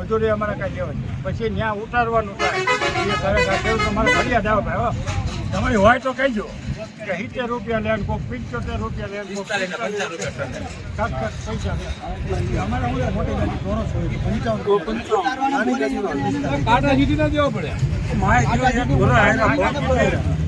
મજૂરી અમારે કાંઈ લેવાની પછી ત્યાં ઉતારવાનું થાય. એ ખરેખર તમારે ફરિયાદ આવે ભાઈ હો. તમારી હોય તો કહેજો કે સિત્તેર રૂપિયા લેન કોઈ પંચોતેર રૂપિયા લેન પંચાવન કાંઈક પૈસા. અમારે હું મોટી ગાડી ધોરણ છે, પંચાવન ગાડીનો કાંટા સીટી ના દેવા પડે. માય જો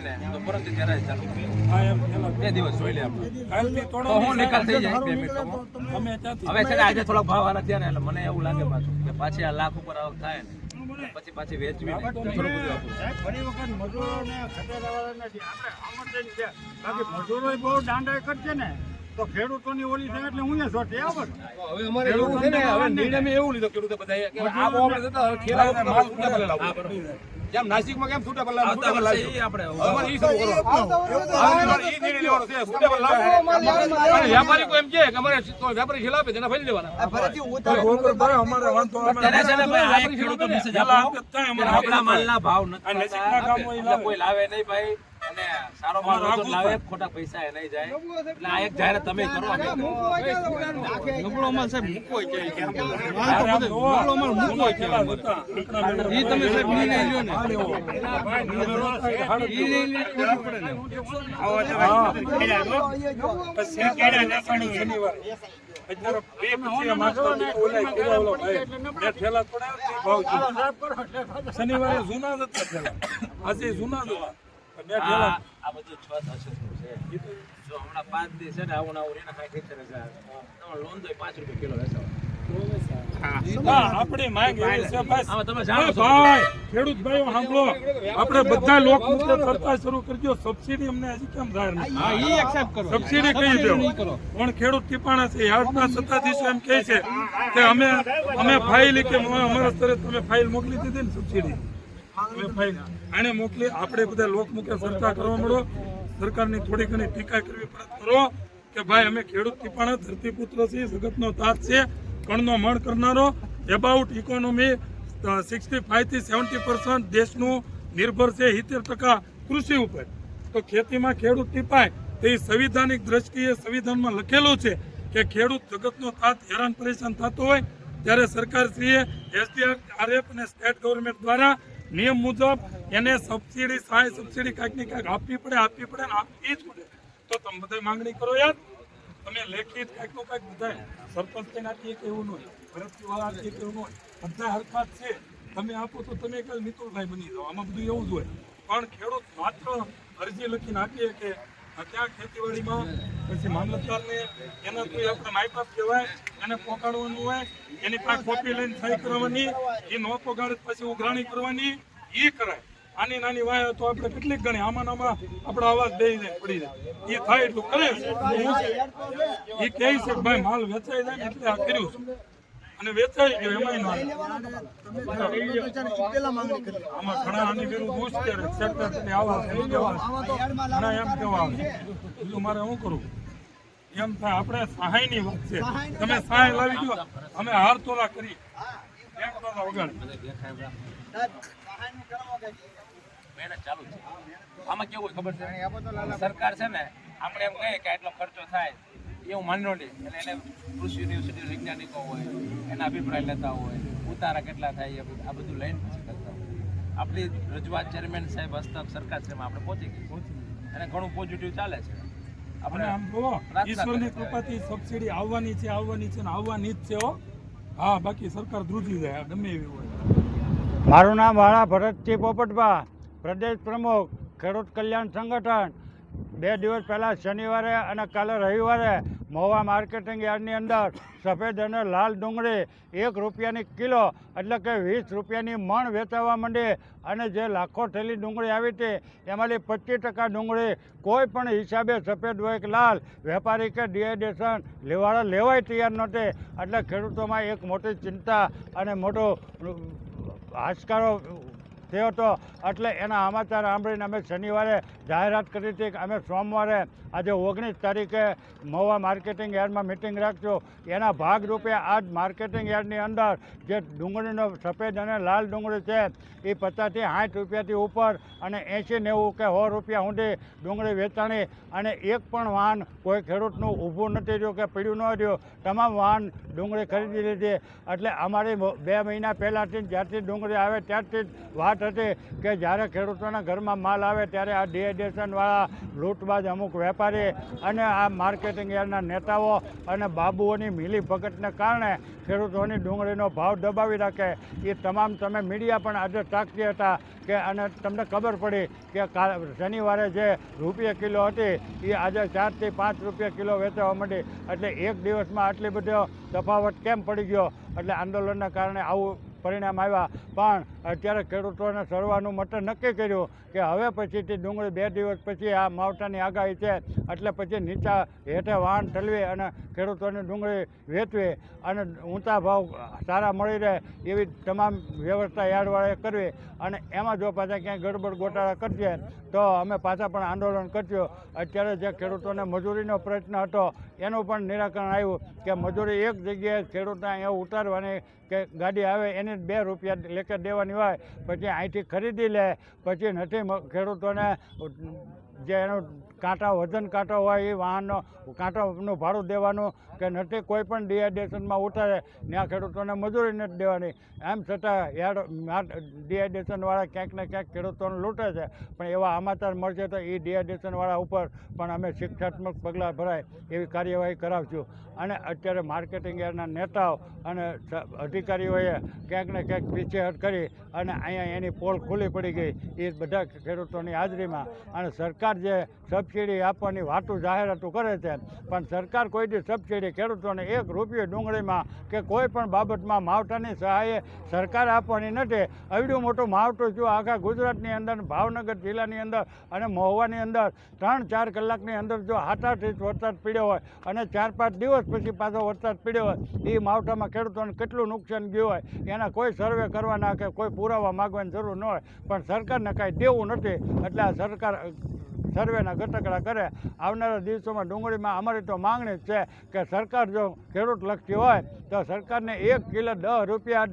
ને ને આજે થોડા ભાવ આના થયા ને એટલે મને એવું લાગે પાછું કે પાછી આ લાખ ઉપર આવક થાય ને પછી પાછી વેચવી ને. બાકી મજૂરોય બહુ દાંડા કરશે ને તો ખેડૂતોની ઓલી થાય એટલે હું સોટી આવે હવે અમારે એવું છે ને હવે નિર્ણય મેં એવું લીધો ખેડૂતો બધા કે આ બોમ્બ હવે ખેલાડીઓને માલ છૂટા પર લાવો. જેમ નાસિકમાં કેમ છૂટા લાવવો, આવતા છૂટા વર્ષે આપણે હવે અમારે ઈ શું કરો હવે અમારે ઈ નિર્ણય લેવાનો છે, છૂટા પર લાવો. વેપારી કોઈ એમ કે કે અમારે તો વેપારી આપે તેના ફરી લેવાના ત્યારે છે ને ભાઈ આ ખેડૂતો મેસેજ આપો કે આપણા માલના ભાવ નથી નજીકના. ગામો કોઈ લાવે નહીં ભાઈ. અને સારો માલ લાવે ખોટા પૈસા એ જાય. એટલે આ એક જાહેરાત તમે કરો. નબળો માલ સાહેબ મૂકવો છે ઈ તમે સાહેબ નિર્ણય લ્યો ને. શનિવારે જૂના જ હતા આજે જૂના જ હતા. આ આ બધું છ થશે છે? જો હમણાં પાંચ દિવસ છે ને આવું આવું રહીને કાંઈ ખેતર હશે. તમારે લોન તો પાંચ રૂપિયા કિલો રહેશે હા, આપણી માંગ એવી છે બસ. આમાં તમે જાણો હા, છો ભાઈ ખેડૂત ભાઈઓ સાંભળો. આપણે બધા લોકમુક્ત કરતા શરૂ કરજો. સબસિડી અમને હજી કેમ જાહેર નથી સબસિડી કહી દો પણ ખેડૂત ટીપાણા છે યાર્ડના સત્તાધીશો એમ કહે છે કે અમે અમે ફાઇલ કે અમારા સ્તરે તમે ફાઇલ મોકલી દીધી ને સબસિડી આને મોકલી આપણે બધા લોકમુખે સરકાર કરવા મળો. સરકારની થોડી ઘણી ટીકા કરવી પરત કરો. કે ભાઈ, અમે ખેડૂત ટીપાણા ધરતીપુત્ર છીએ, જગતનો તાત છે કણનો મણ કરનારો. એબાઉટ ઇકોનોમી સિક્સટી ફાઈવથી સેવન્ટી પર્સન્ટ દેશનું નિર્ભર છે સિત્તેર ટકા કૃષિ ઉપર. તો ખેતીમાં ખેડૂત ટીપાય, તે સંવિધાનિક દ્રષ્ટિએ સંવિધાનમાં લખેલું છે કે ખેડૂત જગતનો તાત હેરાન પરેશાન થતો હોય, ત્યારે સરકારશ્રીએ એસડીઆરએફ અને સ્ટેટ ગવર્મેન્ટ દ્વારા નિયમ મુજબ એને સબસિડી, સહાય સબસિડી કાંઈક ને કાંઈક આપવી પડે આપવી પડે ને આપવી જ પડે. તો તમે બધા માંગણી કરો યાર. તમે લેખિત કાંઈકનું કાંઈક બધાય. સરપંચ કઈ આપીએ કે એવું નહીં હોય. ભરતજી વાળા આપીએ કે એવું ન હોય. બધા હરકત છે. તમે આપો તો તમે કાલ મિત્રભાઈ બની જાઓ. આમાં બધું એવું જ હોય. પણ ખેડૂત માત્ર અરજી લખીને આપીએ કે ક્યાં ખેતીવાડીમાં પછી મામલતદારને એના કોઈ આપણે માયપાપ કહેવાય, એને પહોંચાડવાનું હોય, એની પાસે કોપી લઈને સહી કરવાની, એ ન પહોંચાડે પછી ઉઘરાણી કરવાની એ કરાય. આની નાની વાય તો આપણે કેટલીક ગણી, આમાં આમાં આપણો અવાજ બેસી જાય પડી જાય. એ થાય એટલું કરે. એ કહે છે ભાઈ માલ વેચાઈ જાય એટલે આ કર્યું છે. અને વેચાઈ ગયો ન આમાં ઘણા આની વિરુદ્ધ ઉચ્ચ કરે સેક્ટર આવા થઈ જવા ઘણા એમ કેવા બીજું મારે શું કરું એમ થાય, આપણે સહાયની વાત છે. તમે સહાય લાવી દો, અમે હાર તોલા કરી. છે. આમાં કેવું ખબર છે? સરકાર છે ને, આપણે એમ કહીએ કે આટલો ખર્ચો થાય. એવું માની નહીં એટલે એને કૃષિ યુનિવર્સિટી વૈજ્ઞાનિકો હોય એના અભિપ્રાય લેતા હોય ઉતારા કેટલા થાય એ આ બધું લઈને પછી કરતા હોય. આપણી રજૂઆત ચેરમેન સાહેબ હસ્તક સરકાર છે આપણે પહોંચી ગઈ. અને ઘણું પોઝિટિવ ચાલે છે. આપણે આમ જુઓ ઈશ્વરની. કૃપાથી સબસિડી આવવાની છે આવવાની છે ને આવવાની જ છે હો. હા બાકી સરકાર ધ્રુજી જાય આ ગમે એવી હોય. મારું નામ વાળા ભરતજી પોપટભા પ્રદેશ પ્રમુખ ખેડૂત કલ્યાણ સંગઠન. બે દિવસ પહેલાં શનિવારે અને કાલે રવિવારે મહુવા માર્કેટિંગ યાર્ડની અંદર સફેદ અને લાલ ડુંગળી એક રૂપિયાની કિલો, એટલે કે વીસ રૂપિયાની મણ વેચાવા માંડી અને જે લાખો થેલી ડુંગળી આવી હતી, એમાંથી પચીસ ટકા ડુંગળી કોઈ પણ હિસાબે સફેદ હોય કે લાલ, વેપારી કે ડિહાઇડ્રેશન લેવાળા લેવાય તૈયાર નહોતી. એટલે ખેડૂતોમાં એક મોટી ચિંતા અને મોટો હાશકારો થયો હતો. એટલે એના સમાચાર સાંભળીને અમે શનિવારે જાહેરાત કરી હતી કે અમે સોમવારે આજે ઓગણીસ તારીખે મહુવા માર્કેટિંગ યાર્ડમાં મિટિંગ રાખજો. એના ભાગરૂપે આજ માર્કેટિંગ યાર્ડની અંદર જે ડુંગળીનો સફેદ અને લાલ ડુંગળી છે, એ પચાસથી સાઠ રૂપિયાથી ઉપર અને એંશી નેવું કે સો રૂપિયા સુધી ડુંગળી વેચાણી અને એક પણ વાહન કોઈ ખેડૂતનું ઊભું નથી રહ્યું કે પીડ્યું ન રહ્યું. તમામ વાહન ડુંગળી ખરીદી લીધી. એટલે અમારી બે મહિના પહેલાંથી જ જ્યારથી ડુંગળી આવે ત્યારથી જ વાત હતી કે જ્યારે ખેડૂતોના ઘરમાં માલ આવે ત્યારે આ ડિહાઇડ્રેશનવાળા લૂંટબાજ અમુક વેપારી અને આ માર્કેટિંગ યાર્ડના નેતાઓ અને બાબુઓની મિલીભગતને કારણે ખેડૂતોની ડુંગળીનો ભાવ દબાવી રાખે. એ તમામ તમે મીડિયા પણ આજે તાકતી હતા કે અને તમને ખબર પડી કે શનિવારે જે રૂપિયા કિલો હતી, એ આજે ચારથી પાંચ રૂપિયા કિલો વેચવા માંડી. એટલે એક દિવસમાં આટલી બધો તફાવત કેમ પડી ગયો? એટલે આંદોલનના કારણે આવું પરિણામ આવ્યા. પણ અત્યારે ખેડૂતોને સરવાનું મત નક્કી કર્યું કે હવે પછીથી ડુંગળી બે દિવસ પછી આ માવઠાની આગાહી છે. એટલે પછી નીચા હેઠે વાહન ઠલવી અને ખેડૂતોને ડુંગળી વેચવી અને ઊંચા ભાવ સારા મળી રહે એવી તમામ વ્યવસ્થા યાર્ડવાળાએ કરવી. અને એમાં જો પાછા ક્યાંય ગડબડ ગોટાળા કરશે, તો અમે પાછા પણ આંદોલન કરશું. અત્યારે જે ખેડૂતોને મજૂરીનો પ્રશ્ન હતો, એનું પણ નિરાકરણ આવ્યું કે મજૂરી એક જગ્યાએ ખેડૂતને અહીંયા ઉતારવાની કે ગાડી આવે એને બે રૂપિયા લેખે દેવાની હોય પછી અહીંથી ખરીદી લે પછી નથી ખેડૂતોને જે એનું કાંટા, વજન કાંટો હોય એ વાહનનો, કાંટાનું ભાડું દેવાનું કે નથી, કોઈ પણ ડિહાઇડ્રેશનમાં ઉતારે ત્યાં ખેડૂતોને મજૂરી નથી દેવાની. એમ છતાં યાર ડિહાઇડ્રેશનવાળા ક્યાંક ને ક્યાંક ખેડૂતોને લૂંટે છે. પણ એવા સમાચાર મળશે તો એ ડિહાઇડ્રેશનવાળા ઉપર પણ અમે શિક્ષાત્મક પગલાં ભરાય એવી કાર્યવાહી કરાવશું. અને અત્યારે માર્કેટિંગ યાર્ડના નેતાઓ અને અધિકારીઓએ ક્યાંક ને ક્યાંક પીછેહટ કરી અને અહીંયા એની પોલ ખુલ્લી પડી ગઈ. એ બધા ખેડૂતોની હાજરીમાં. અને સરકાર જે સબસિડી આપવાની વાતો જાહેરાતો કરે છે. પણ સરકાર કોઈ દી સબસિડી ખેડૂતોને એક રૂપિયો ડુંગળીમાં કે કોઈ પણ બાબતમાં માવઠાની સહાય સરકાર આપવાની નથી. એવડું મોટું માવઠું જો આખા ગુજરાતની અંદર, ભાવનગર જિલ્લાની અંદર અને મહુવાની અંદર ત્રણ ચાર કલાકની અંદર જો હાટાથી વરસાદ પીડ્યો હોય અને ચાર પાંચ દિવસ પછી પાછો વરસાદ પીડ્યો હોય એ માવઠામાં ખેડૂતોને કેટલું નુકસાન ગયું હોય, એના કોઈ સર્વે કરવાના કે કોઈ પુરાવા માગવાની જરૂર ન હોય. પણ સરકારને કાંઈ દેવું નથી. એટલે આ સરકાર સર્વેના ઘટકડા કરે. આવનારા દિવસોમાં ડુંગળીમાં અમારી તો માંગણી જ છે કે સરકાર જો ખેડૂત લખતી હોય તો સરકારને એક કિલો દસ રૂપિયા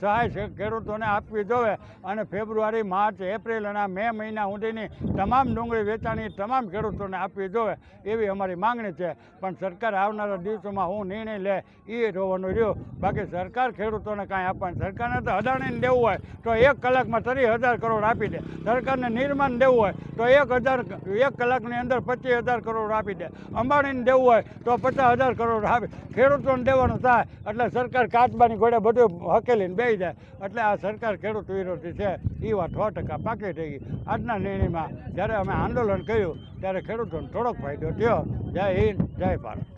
સહાય છે, ખેડૂતોને આપવી જોવે. અને ફેબ્રુઆરી, માર્ચ, એપ્રિલ અને મે મહિના સુધીની તમામ ડુંગળી વેચાણી તમામ ખેડૂતોને આપવી જોવે એવી અમારી માંગણી છે. પણ સરકાર આવનારા દિવસોમાં હું નિર્ણય લે એ જોવાનું રહ્યું. બાકી સરકાર ખેડૂતોને કાંઈ આપવાની સરકારને તો અદાણીને દેવું હોય તો એક કલાકમાં ત્રીસ હજાર કરોડ આપી દે. સરકારને નિર્માણ દેવું હોય તો એક હજાર, એક કલાકની અંદર પચીસ હજાર કરોડ આપી દે. અંબાણીને દેવું હોય તો પચાસ હજાર કરોડ આપી ખેડૂતોને દેવાનું થાય એટલે સરકાર કાચબાની ઘોડે બધું હકેલીને બેસી જાય. એટલે આ સરકાર ખેડૂત વિરોધી છે. એ વાત સો ટકા પાકી થઈ ગઈ આજના નિર્ણયમાં જ્યારે અમે આંદોલન કર્યું, ત્યારે ખેડૂતોને થોડોક ફાયદો થયો. જય હિન્દ, જય ભારત.